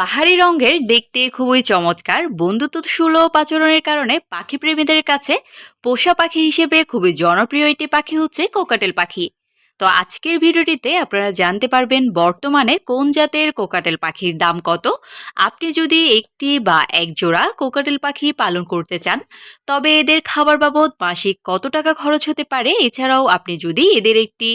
বাহারি রঙের দেখতে খুবই চমৎকার। বন্ধুত্ব সুলভ আচরণের কারণে পাখি প্রেমীদের কাছে পোষা পাখি হিসেবে খুবই জনপ্রিয় একটি পাখি হচ্ছে কোকাটেল পাখি। তো আজকের ভিডিওটিতে আপনারা জানতে পারবেন বর্তমানে কোন জাতের কোকাটেল পাখির দাম কত। আপনি যদি একটি বা এক জোড়া কোকাটেল পাখি পালন করতে চান, তবে এদের খাবার বাবদ মাসিক কত টাকা খরচ হতে পারে? এছাড়াও আপনি যদি এদের একটি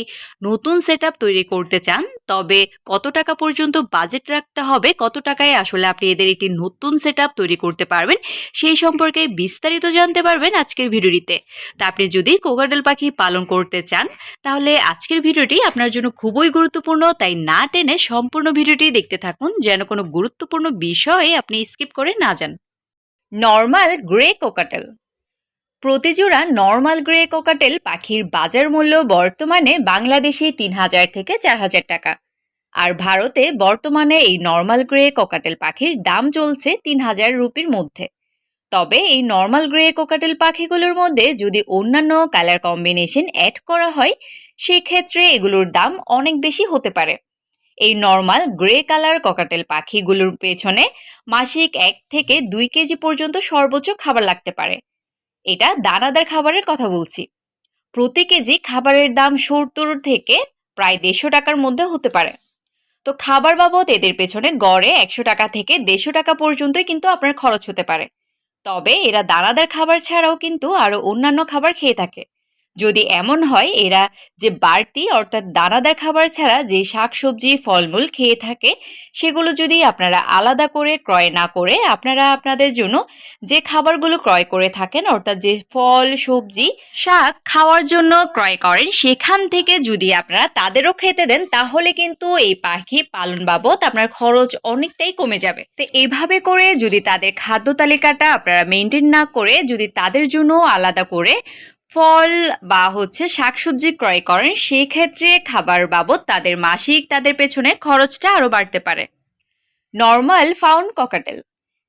নতুন সেট তৈরি করতে চান, তবে কত টাকা পর্যন্ত বাজেট রাখতে হবে, কত টাকায় আসলে আপনি এদের একটি নতুন সেট তৈরি করতে পারবেন, সেই সম্পর্কে বিস্তারিত জানতে পারবেন আজকের ভিডিওটিতে। তা আপনি যদি কোকাটেল পাখি পালন করতে চান, তাহলে আজকের ভিডিওটি আপনার জন্য খুবই গুরুত্বপূর্ণ, তাই না টেনে সম্পূর্ণ ভিডিওটি দেখতে থাকুন, যেন কোনো গুরুত্বপূর্ণ বিষয়ে আপনি স্কিপ করে না যান। Normal grey cockatiel. প্রতিজোড়া normal grey cockatiel পাখির বাজার মূল্য বর্তমানে বাংলাদেশে তিন হাজার থেকে চার হাজার টাকা। আর ভারতে বর্তমানে এই নর্মাল গ্রে কোকাটেল পাখির দাম চলছে তিন হাজার রুপির মধ্যে। তবে এই নর্মাল গ্রে কোকাটেল পাখিগুলোর মধ্যে যদি অন্যান্য কালার কম্বিনেশন অ্যাড করা হয়, সেক্ষেত্রে এগুলোর দাম অনেক বেশি হতে পারে। এই নর্মাল গ্রে কালার ককাটেল পাখিগুলোর পেছনে মাসিক এক থেকে দুই কেজি পর্যন্ত সর্বোচ্চ খাবার লাগতে পারে। এটা দানাদার খাবারের কথা বলছি। প্রতি কেজি খাবারের দাম সত্তর থেকে প্রায় দেড়শো টাকার মধ্যে হতে পারে। তো খাবার বাবদ এদের পেছনে গড়ে একশো টাকা থেকে দেড়শো টাকা পর্যন্তই কিন্তু আপনার খরচ হতে পারে। তবে এরা দানাদার খাবার ছাড়াও কিন্তু আরও অন্যান্য খাবার খেয়ে থাকে। যদি এমন হয়, এরা যে বাড়তি অর্থাৎ দানাদার খাবার ছাড়া যে শাকসবজি, ফলমূল খেয়ে থাকে, সেগুলো যদি আপনারা আলাদা করে ক্রয় না করে আপনারা আপনাদের জন্য যে খাবারগুলো ক্রয় করে থাকেন, অর্থাৎ যে ফল, সবজি শাক খাওয়ার জন্য ক্রয় করেন, সেখান থেকে যদি আপনারা তাদেরও খেতে দেন, তাহলে কিন্তু এই পাখি পালন বাবদ আপনার খরচ অনেকটাই কমে যাবে। তো এইভাবে করে যদি তাদের খাদ্য তালিকাটা আপনারা মেনটেন না করে যদি তাদের জন্য আলাদা করে ফল বা হচ্ছে শাকসবজি ক্রয় করেন সেই ক্ষেত্রে খাবার বাবদ তাদের মাসিক তাদের পেছনে খরচটা আরও বাড়তে পারে। Normal fawn cockatiel.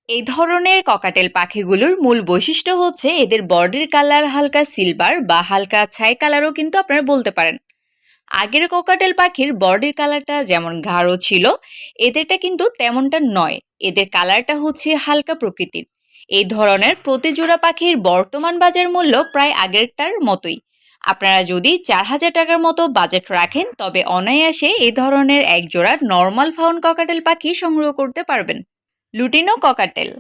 এই ধরনের ককাটেল পাখিগুলোর মূল বৈশিষ্ট্য হচ্ছে এদের বডির কালার হালকা সিলভার বা হালকা ছাই কালারও কিন্তু আপনারা বলতে পারেন। আগের কোকাটেল পাখির বডির কালারটা যেমন গাঢ় ছিল, এদেরটা কিন্তু তেমনটা নয়। এদের কালারটা হচ্ছে হালকা প্রকৃতির। এই ধরনের প্রতিজোড়া পাখির বর্তমান বাজার মূল্য প্রায় আগেরটার মতোই। আপনারা যদি চার হাজার টাকার মতো বাজেট রাখেন, তবে অনায়াসে এই ধরনের এক জোড়া নর্মাল ফাউন ককাটেল পাখি সংগ্রহ করতে পারবেন। Lutino cockatiel.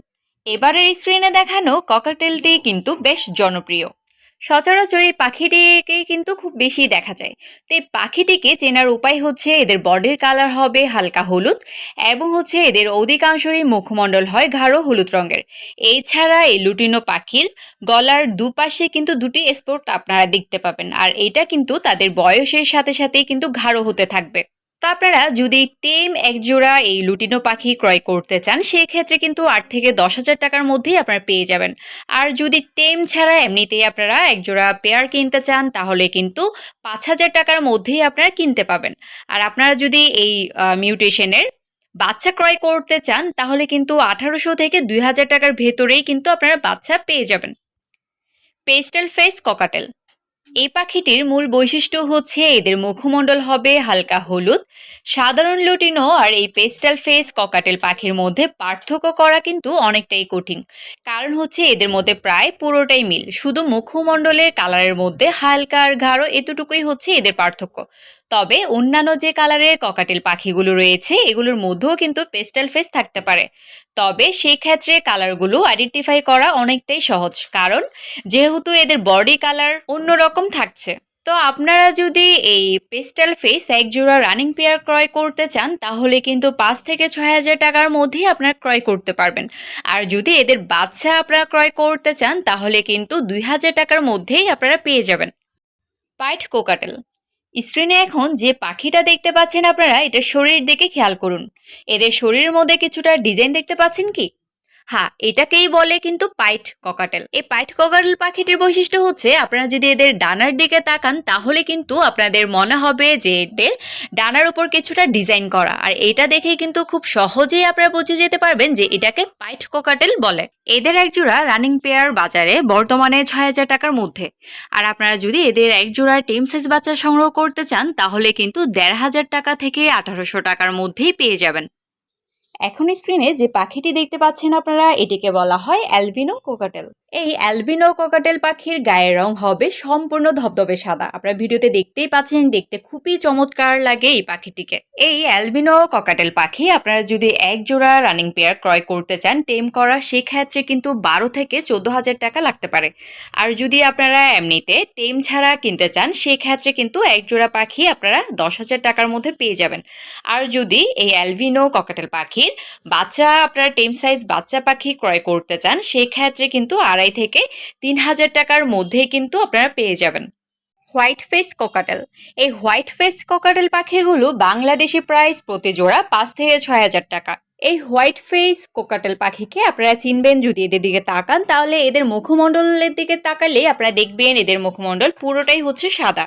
এবারের স্ক্রিনে দেখানো ককাটেলটি কিন্তু বেশ জনপ্রিয়। সচরাচর এই পাখিটিকে কিন্তু খুব বেশি দেখা যায়। তো এই পাখিটিকে চেনার উপায় হচ্ছে এদের বডির কালার হবে হালকা হলুদ এবং হচ্ছে এদের অধিকাংশই মুখমণ্ডল হয় গাঢ় হলুদ রঙের। এছাড়া এই লুটিনো পাখির গলার দুপাশে কিন্তু দুটি স্পট আপনারা দেখতে পাবেন। আর এটা কিন্তু তাদের বয়সের সাথে সাথেই কিন্তু গাঢ় হতে থাকবে। তো আপনারা যদি টেম একজোড়া এই লুটিনো পাখি ক্রয় করতে চান, সেক্ষেত্রে কিন্তু আট থেকে দশ হাজার টাকার মধ্যেই আপনারা পেয়ে যাবেন। আর যদি টেম ছাড়া এমনিতেই আপনারা একজোড়া পেয়ার কিনতে চান, তাহলে কিন্তু পাঁচ হাজার টাকার মধ্যেই আপনারা কিনতে পাবেন। আর আপনারা যদি এই মিউটেশনের বাচ্চা ক্রয় করতে চান, তাহলে কিন্তু আঠারোশো থেকে দুই হাজার টাকার ভেতরেই কিন্তু আপনারা বাচ্চা পেয়ে যাবেন। পেস্টেল ফেস ককাটেল এই পাখিটির মূল বৈশিষ্ট্য হচ্ছে এদের মুখমণ্ডল হবে হালকা হলুদ, সাধারণ লুটিনো আর এই পেস্টাল ফেস ককাটেল পাখির মধ্যে পার্থক্য করা কিন্তু অনেকটাই কঠিন। কারণ হচ্ছে এদের মধ্যে প্রায় পুরোটাই মিল। শুধু মুখমণ্ডলের কালারের মধ্যে হালকা আর গাঢ় এতটুকুই হচ্ছে এদের পার্থক্য। তবে অন্যান্য যে কালারের ককাটেল পাখিগুলো রয়েছে, এগুলোর মধ্যেও কিন্তু পেস্টাল ফেস থাকতে পারে। তবে সেই ক্ষেত্রে কালারগুলো আইডেন্টিফাই করা অনেকটাই সহজ, কারণ যেহেতু এদের বডি কালার অন্যরকম থাকছে। তো আপনারা যদি এই পেস্টাল ফেস এক জোড়া রানিং পেয়ার ক্রয় করতে চান, তাহলে কিন্তু পাঁচ থেকে ছয় হাজার টাকার মধ্যেই আপনারা ক্রয় করতে পারবেন। আর যদি এদের বাচ্চা আপনারা ক্রয় করতে চান, তাহলে কিন্তু দুই হাজার টাকার মধ্যেই আপনারা পেয়ে যাবেন। পাইট কোকাটেল স্ক্রিনে এখন যে পাখিটা দেখতে পাচ্ছেন আপনারা, এটা শরীর দিকে খেয়াল করুন। এদের শরীরের মধ্যে কিছুটা ডিজাইন দেখতে পাচ্ছেন কি? হ্যাঁ এটাকেই বলে কিন্তু পাইট ককাটেল। এই পাইট ককাটেল পাখিটির বৈশিষ্ট্য হচ্ছে আপনারা যদি এদের ডানার দিকে তাকান, তাহলে কিন্তু আপনাদের মনে হবে যে এদের ডানার উপর কিছুটা ডিজাইন করা। আর এটা দেখেই কিন্তু খুব সহজেই আপনারা বুঝে যেতে পারবেন যে এটাকে পাইট কোকাটেল বলে। এদের একজোড়া রানিং পেয়ার বাজারে বর্তমানে ছয় হাজার টাকার মধ্যে। আর আপনারা যদি এদের একজোড়া টেম সাইজ বাচ্চা সংগ্রহ করতে চান, তাহলে কিন্তু দেড় হাজার টাকা থেকে আঠারোশো টাকার মধ্যেই পেয়ে যাবেন। এখন স্ক্রিনে যে পাখিটি দেখতে পাচ্ছেন আপনারা, এটিকে বলা হয় অ্যালবিনো কোকাটেল। এই অ্যালবিনো কোকাটেল পাখির গায়ের রং হবে সম্পূর্ণ ধবধবে সাদা। আপনারা ভিডিওতে দেখতেই পাচ্ছেন, দেখতে খুবই চমৎকার লাগে এই পাখিটিকে। এই অ্যালবিনো ককাটেল পাখি আপনারা যদি এক জোড়া রানিং পেয়ার ক্রয় করতে চান টেম করা, সেক্ষেত্রে কিন্তু বারো থেকে চোদ্দ হাজার টাকা লাগতে পারে। আর যদি আপনারা এমনিতে টেম ছাড়া কিনতে চান, সেক্ষেত্রে কিন্তু এক জোড়া পাখি আপনারা দশ হাজার টাকার মধ্যে পেয়ে যাবেন। আর যদি এই অ্যালভিনো ককাটেল পাখির বাচ্চা, আপনারা টেম সাইজ বাচ্চা পাখি ক্রয় করতে চান সেক্ষেত্রে কিন্তু আড়াই থেকে তিন হাজার টাকার মধ্যে কিন্তু আপনারা পেয়ে যাবেন। White face cockatiel. এই হোয়াইট ফেস কোকাটেল পাখিগুলো বাংলাদেশি প্রাইস প্রতি জোড়া পাঁচ থেকে ছয় হাজার টাকা। এই হোয়াইট ফেস কোকাটেল পাখিকে আপনারা চিনবেন যদি এদের দিকে তাকান, তাহলে এদের মুখমণ্ডলের দিকে তাকালে আপনারা দেখবেন এদের মুখমণ্ডল পুরোটাই হচ্ছে সাদা।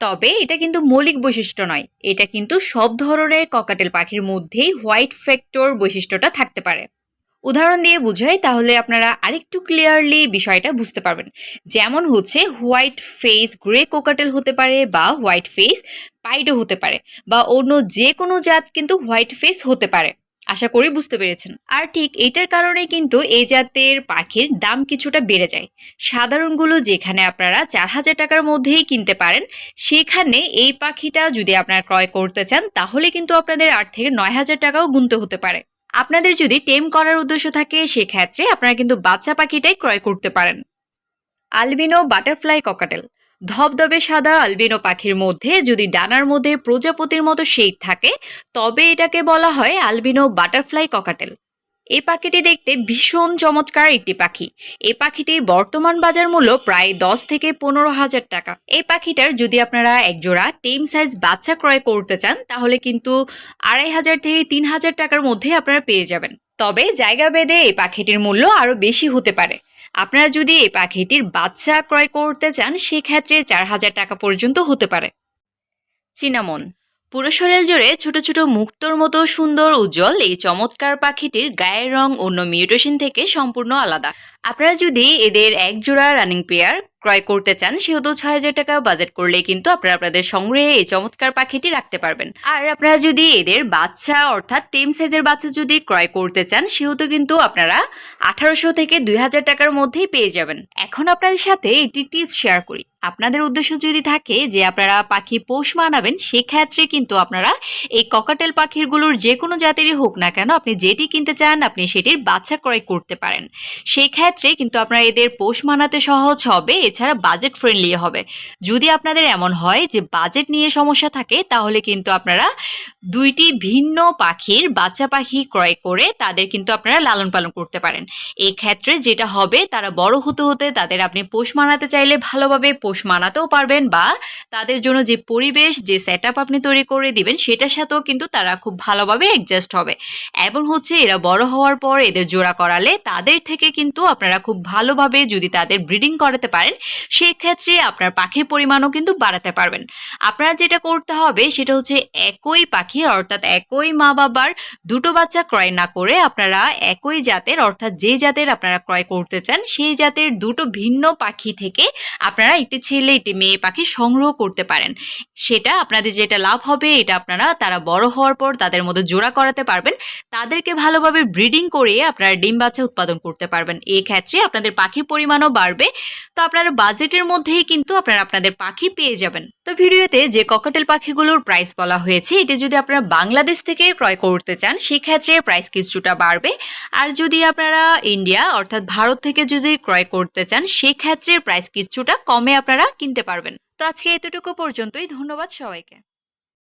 তবে এটা কিন্তু মৌলিক বৈশিষ্ট্য নয়। এটা কিন্তু সব ধরনের ককাটেল পাখির মধ্যেই হোয়াইট ফ্যাক্টর বৈশিষ্ট্যটা থাকতে পারে। উদাহরণ দিয়ে বুঝাই তাহলে আপনারা আরেকটু ক্লিয়ারলি বিষয়টা বুঝতে পারবেন। যেমন হচ্ছে হোয়াইট ফেস গ্রে কোকাটেল হতে পারে বা হোয়াইট ফেস পাইডো হতে পারে বা অন্য যে কোনো জাত কিন্তু হোয়াইট ফেস হতে পারে। আশা করি বুঝতে পেরেছেন। আর ঠিক এটার কারণে কিন্তু এই জাতের পাখির দাম কিছুটা বেড়ে যায়। সাধারণগুলো যেখানে আপনারা চার হাজার টাকার মধ্যেই কিনতে পারেন, সেখানে এই পাখিটা যদি আপনারা ক্রয় করতে চান, তাহলে কিন্তু আপনাদের আট থেকে নয় হাজার টাকাও গুনতে হতে পারে। আপনাদের যদি টেম করার উদ্দেশ্য থাকে, সেক্ষেত্রে আপনারা কিন্তু বাচ্চা পাখিটাই ক্রয় করতে পারেন। Albino butterfly cockatiel. ধবধবে সাদা আলবিনো পাখির মধ্যে যদি ডানার মধ্যে প্রজাপতির মতো শেড থাকে, তবে এটাকে বলা হয় আলবিনো বাটারফ্লাই ককাটেল এই পাখিটি দেখতে ভীষণ চমৎকার একটি পাখি। এই পাখিটির বর্তমান বাজার মূল্য প্রায় দশ থেকে পনেরো হাজার টাকা। এই পাখিটার যদি আপনারা একজোড়া টেম সাইজ বাচ্চা ক্রয় করতে চান, তাহলে কিন্তু আড়াই হাজার থেকে তিন হাজার টাকার মধ্যে আপনারা পেয়ে যাবেন। তবে জায়গা ভেদে এই পাখিটির মূল্য আরও বেশি হতে পারে। আপনারা যদি এই পাখিটির বাচ্চা ক্রয় করতে চান, সেক্ষেত্রে চার হাজার টাকা পর্যন্ত হতে পারে। চিনামন পুরো শরীর জুড়ে ছোট ছোট মুক্তোর মতো সুন্দর উজ্জ্বল এই চমৎকার পাখিটির গায়ের রং অন্য মিউটেশন থেকে সম্পূর্ণ আলাদা। আপনারা যদি এদের এক জোড়া রানিং পেয়ার ক্রয় করতে চান, সেহেতু ছয় হাজার টাকা বাজেট করলে কিন্তু আপনারা আপনাদের সংগ্রহে এই চমৎকার পাখিটি রাখতে পারবেন। আর আপনারা যদি এদের বাচ্চা, অর্থাৎ টেম সাইজের বাচ্চা যদি ক্রয় করতে চান, সেহেতু কিন্তু আপনারা আঠারোশো থেকে দুই হাজার টাকার মধ্যেই পেয়ে যাবেন। এখন আপনাদের সাথে একটি টিপস শেয়ার করি। আপনাদের উদ্দেশ্য যদি থাকে যে আপনারা পাখি পোষ মানাবেন, সেক্ষেত্রে কিন্তু আপনারা এই ককাটেল পাখিরগুলোর যে কোনো জাতেরই হোক না কেন, আপনি যেটি কিনতে চান, আপনি সেটির বাচ্চা ক্রয় করতে পারেন। সেই ক্ষেত্রে কিন্তু আপনারা এদের পোষ মানাতে সহজ হবে, এছাড়া বাজেট ফ্রেন্ডলি হবে। যদি আপনাদের এমন হয় যে বাজেট নিয়ে সমস্যা থাকে, তাহলে কিন্তু আপনারা দুইটি ভিন্ন পাখির বাচ্চা পাখি ক্রয় করে তাদের কিন্তু আপনারা লালন পালন করতে পারেন। এই ক্ষেত্রে যেটা হবে, তারা বড় হতে হতে তাদের আপনি পোষ মানাতে চাইলে ভালোভাবে পোষ মানাতেও পারবেন বা তাদের জন্য যে পরিবেশ, যে সেট আপনি তৈরি করে দিবেন, সেটার সাথেও কিন্তু তারা খুব ভালোভাবে অ্যাডজাস্ট হবে। এবং হচ্ছে এরা বড় হওয়ার পর এদের জোড়া করালে তাদের থেকে কিন্তু আপনারা খুব ভালোভাবে যদি তাদের ব্রিডিং করাতে পারেন, সেক্ষেত্রে আপনার পাখির পরিমাণও কিন্তু বাড়াতে পারবেন। আপনারা যেটা করতে হবে, সেটা হচ্ছে একই পাখি, অর্থাৎ একই মা বাবার দুটো বাচ্চা ক্রয় না করে আপনারা একই জাতের, অর্থাৎ যে জাতের আপনারা ক্রয় করতে চান, সেই জাতের দুটো ভিন্ন পাখি থেকে আপনারা একটি ছেলে, একটি মেয়ে পাখি সংগ্রহ করতে পারেন। সেটা আপনাদের যেটা লাভ হবে, এটা আপনারা তারা বড় হওয়ার পর তাদের মধ্যে জোড়া করাতে পারবেন। তাদেরকে ভালোভাবে ব্রিডিং করে আপনারা ডিম বাচ্চা উৎপাদন করতে পারবেন। এই ক্ষেত্রে আপনাদের পাখির পরিমাণও বাড়বে। তো আপনারা বাজেটের মধ্যেই কিন্তু আপনারা আপনাদের পাখি পেয়ে যাবেন। তো ভিডিওতে যে ককাটেল পাখিগুলোর প্রাইস বলা হয়েছে, এটি যদি আপনারা বাংলাদেশ থেকে ক্রয় করতে চান, সেক্ষেত্রে প্রাইস কিছুটা বাড়বে। আর যদি আপনারা ইন্ডিয়া অর্থাৎ ভারত থেকে যদি ক্রয় করতে চান, সেক্ষেত্রে প্রাইস কিছুটা কমে আপনারা কিনতে পারবেন। তো আজকে এতটুকু পর্যন্তই। ধন্যবাদ সবাইকে।